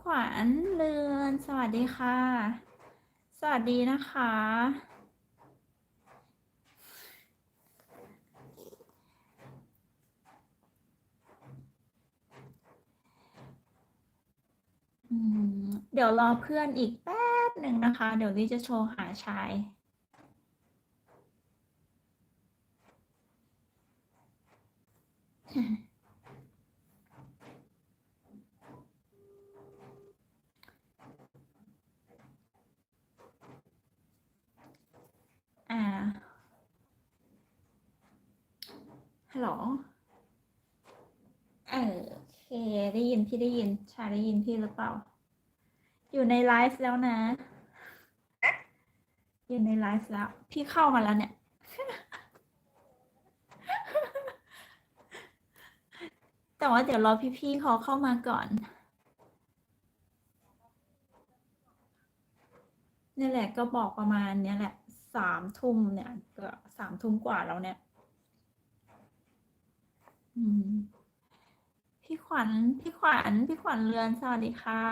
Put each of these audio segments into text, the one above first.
ขวัญเรือน สวัสดีค่ะ สวัสดีนะคะ เดี๋ยวรอเพื่อนอีกแป๊บหนึ่งนะคะ เดี๋ยวลี่จะโชว์หาชายอ่า ฮัลโหลเออโอเค ได้ยินพี่ได้ยิน ชาได้ยินพี่หรือเปล่า อยู่ในไลฟ์แล้วนะ อยู่ในไลฟ์แล้ว พี่เข้ามาแล้วเนี่ย แต่ว่าเดี๋ยวรอพี่ๆเขาเข้ามาก่อนนี่แหละก็บอกประมาณเนี้ยแหละสามทุ่มเนี่ยก็สามทุ่มกว่าแล้วเนี่ย อืมพี่ขวัญพี่ขวัญพี่ขวัญเรือนสวัสดีค่ะ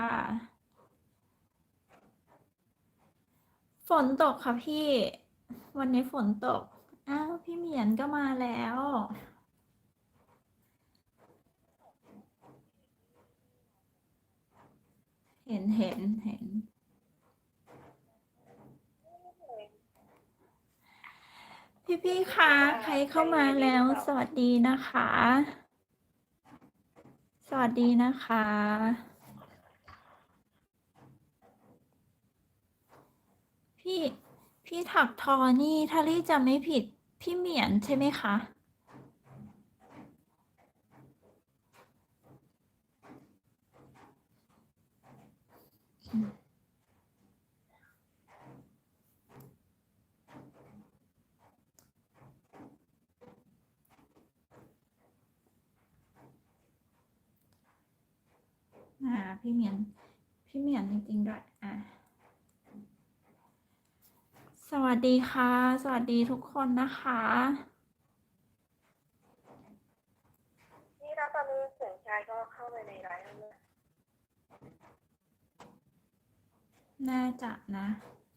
ฝนตกค่ะพี่ วันนี้ฝนตก อ้าวพี่เหมียนก็มาแล้ว เห็นเห็นเห็น พี่พี่คะใครเข้ามาแล้ว สวัสดีนะคะ สวัสดีนะคะ พี่พี่ถักทอนี่ถ้าลี่จำไม่ผิดพี่เหมียนใช่ไหมคะอ่า พี่เหมียน พี่เหมียนจริงๆด้วย อ่าสวัสดีค่ะ สวัสดีทุกคนนะคะ นี่แล้วตอนนี้เสียงชายก็เข้าไปในไลฟ์แล้วเนี่ยน่าจะนะ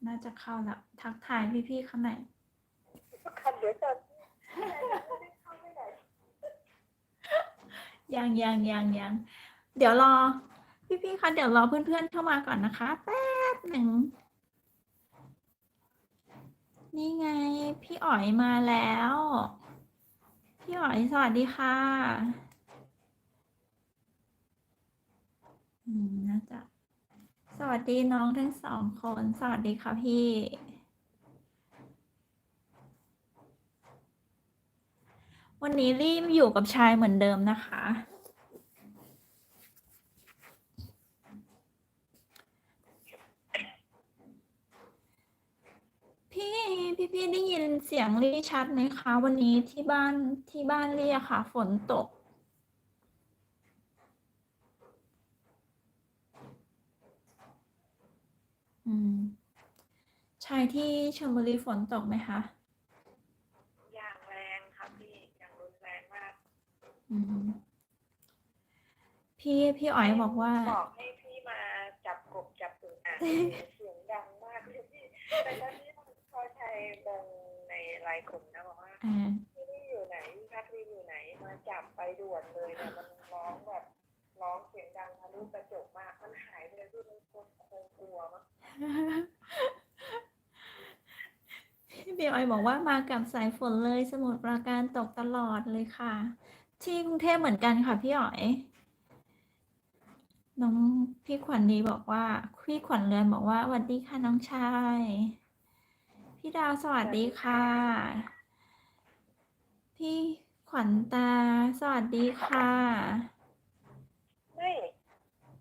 น่าจะเข้าแล้ว ทักทายพี่ๆข้างในคันเดี๋ยวจะไม่ได้เข้าไม่ได้ยังยังยังยังเดี๋ยวรอ พี่ๆคะเดี๋ยวรอเพื่อนๆเข้ามาก่อนนะคะ แป๊บหนึ่ง นี่ไงพี่อ๋อยมาแล้ว พี่อ๋อยสวัสดีค่ะน่าจะสวัสดีน้องทั้งสองคน สวัสดีค่ะพี่วันนี้รีมอยู่กับชายเหมือนเดิมนะคะ พี่พี่พี่ได้ยินเสียงลี่ชัดไหมคะ วันนี้ที่บ้านที่บ้านลี่อะค่ะ ฝนตก อืมชายที่ชลบุรีฝนตกไหมคะ อย่างแรงครับพี่อย่างรุนแรงมากอืมพี่พี่อ๋อยบอกว่า บอกให้พี่มาจับกบจับอึ่งอ่างเสียงดังมากเลยพี่แต่ตอนนี้ ลงในไลน์กลุ่มนะบอกว่าอ่าพี่นี่อยู่ไหนพี่พัทวีอยู่ไหนมาจับไปด่วนเลยเนี่ยมันร้องแบบร้องเสียงดังทะลุกระจกมากมันหายไปเลยพี่มันคงคงกลัวมั้งพี่อ๋อยบอกว่ามากับสายฝนเลยสมุทรปราการตกตลอดเลยค่ะ ที่กรุงเทพเหมือนกันค่ะพี่อ๋อยน้องพี่ขวัญดีบอกว่าพี่ขวัญเรือนบอกว่าสวัสดีค่ะน้องชาย พี่ดาวสวัสดีค่ะ พี่ขวัญตาสวัสดีค่ะไม่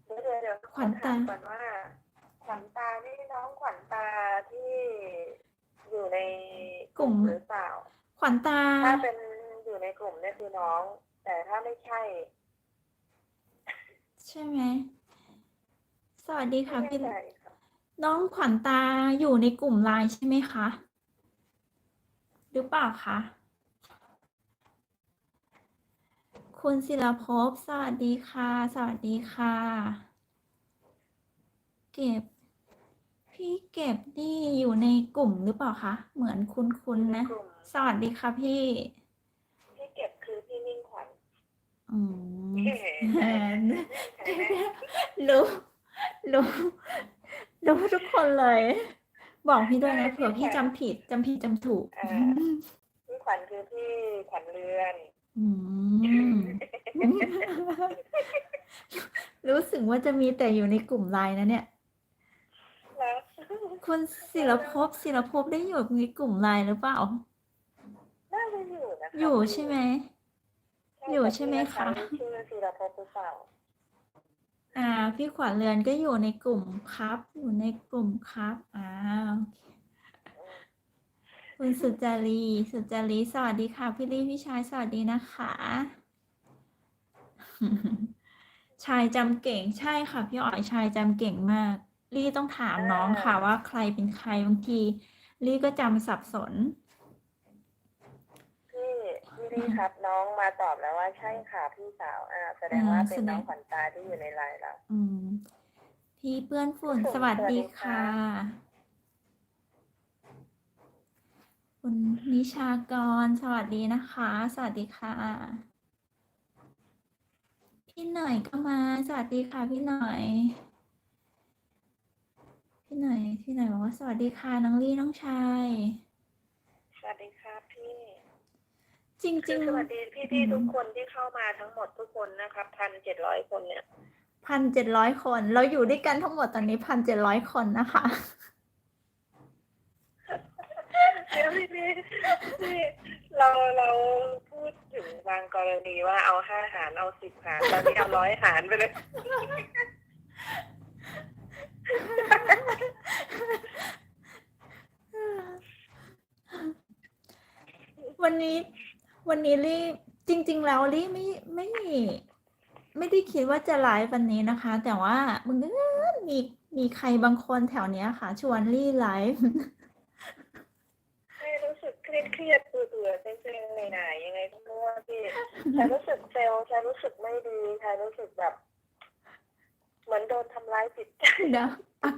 เดี๋ยวเดี๋ยวเดี๋ยวขวัญตาขอถมก่อนว่า ขวัญตานี่น้องขวัญตาที่อยู่ในกลุ่ม หรือเปล่า ขวัญตา ถ้าเป็นอยู่ในกลุ่มเนี่ยคือน้อง แต่ถ้าไม่ใช่ใช่ไหม สวัสดีค่ะไม่พี่แน่ใจค่ะ น้องขวัญตาอยู่ในกลุ่มไลน์ใช่ไหมคะ หรือเปล่าคะ คุณศิลภพสวัสดีค่ะ สวัสดีค่ะก็บ พี่เก็บนี่อยู่ในกลุ่มหรือเปล่าคะ เหมือนคุ้นๆนะกลุ่มสวัสดีค่ะพี่ที่เก็บคือพี่มิ่งขวัญอืมใช่รู้รู้รู้ทุก คนเลย บอกพี่ด้วยนะเผื่อพี่จำผิดจำผิดจำถูกพี่ขวัญคือพี่ขวัญเรือน อืม รู้สึกว่าจะมีแต่อยู่ในกลุ่มไลน์นะเนี่ย แล้วคุณศิลภพศิลภพได้อยู่ในกลุ่มไลน์หรือเปล่า น่าจะอยู่นะคะอยู่ใช่ไหม อยู่ใช่ไหมคะแต่พี่ชื่อศิรภพหรือเปล่า อ่า พี่ขวัญเรือนก็อยู่ในกลุ่มครับ อยู่ในกลุ่มครับอ่าโอเคคุณสุจารีสุจารีสวัสดีค่ะ พี่ลี่พี่ชายสวัสดีนะคะ ชายจำเก่งใช่ค่ะ พี่อ๋อยชายจำเก่งมาก ลี่ต้องถามน้องค่ะว่าใครเป็นใครบางที ลี่ก็จำสับสน พี่ลี่ครับน้องมาตอบแล้วว่าใช่ค่ะพี่สาวอ่าแสดงว่าอ่าเป็นแสดง น้องขวัญตาที่อยู่ในไลน์เรา อืมพี่เปื้อนฝุ่นพี่สฝุ่นวัสดีสวัสดีค่ะค่ะ คุณนิชากร สวัสดีนะคะ สวัสดีค่ะ พี่หน่อยก็มา สวัสดีค่ะพี่หน่อย พี่หน่อยพี่หน่อยบอกว่าสวัสดีค่ะน้องลี่น้องชาย สวัสดีครับพี่ จริงคือๆสวัสดีพี่อืพี่มทุกคนที่เข้ามาทั้งหมดทุกคนนะครับพันเจ็ดร้อยคนเนี่ยพันเจ็ดร้อยคน เราอยู่ด้วยกันทั้งหมดตอนนี้พันเจ็ดร้อยคนนะคะเดี๋ยวพี่พี่พี่เราเราพูดถึงบางกรณีว่าเอาห้าหารเอาสิบหารตอนนี้เอาร้อยหารไปเลยวันนี้ วันนี้ลี่จริง ๆ แล้วลี่ไม่ไม่ ไม่ได้คิดว่าจะไลฟ์วันนี้นะคะ แต่ว่ามึงเอิญมีมีใครบางคนแถวเนี้ยค่ะ ชวนลี่ไลฟ์ไม่รู้สึกเครียดเครียดๆเบื่อๆเซ็งๆเหนื่อยๆยังไงก็ไม่รู้ว่าพี่ฉันรู้สึกเซลล์ฉันรู้สึกไม่ดีฉันรู้สึกแบบ เหมือนโดนทำร้ายจิตใจ เดี๋ยวอาก